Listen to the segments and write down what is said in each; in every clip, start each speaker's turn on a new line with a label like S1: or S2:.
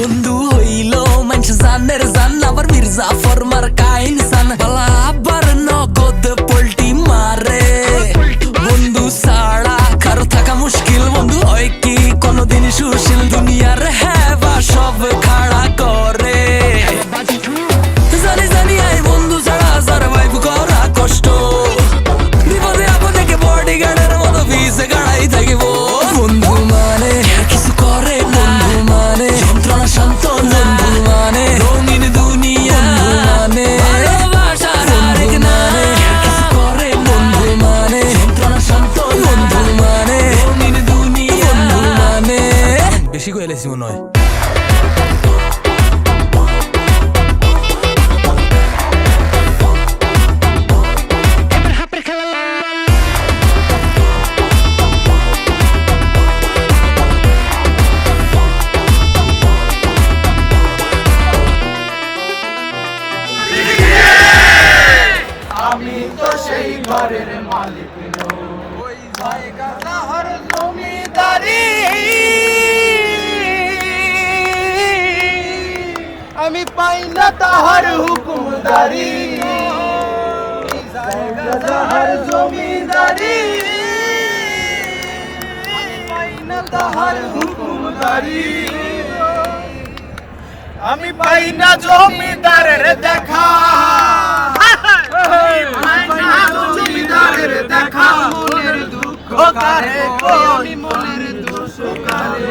S1: বন্ধু হইল মানুষ জানের জান আবার মির্জা ফরমার কইলেছি মনে হয়
S2: আমি তো সেই ঘরের মালিক। ওই জমিদারি আমি পাই না তাহার হুকুমদারি। যাহার জমিদারি। আমি পাই না তাহার হুকুমদারি। আমি পাই না জমিদারের দেখা। জমিদারের দেখা। মনের দুঃখ কারে কই মনের দুঃখ কারে।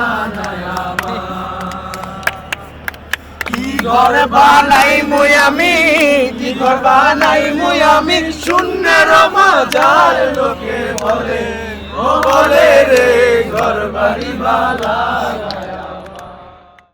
S2: ঘর বানাই মুই কি ঘর বানাই মুই আমি শূন্যের মাজার লোকে বলে, ও বলে রে ঘর আমার।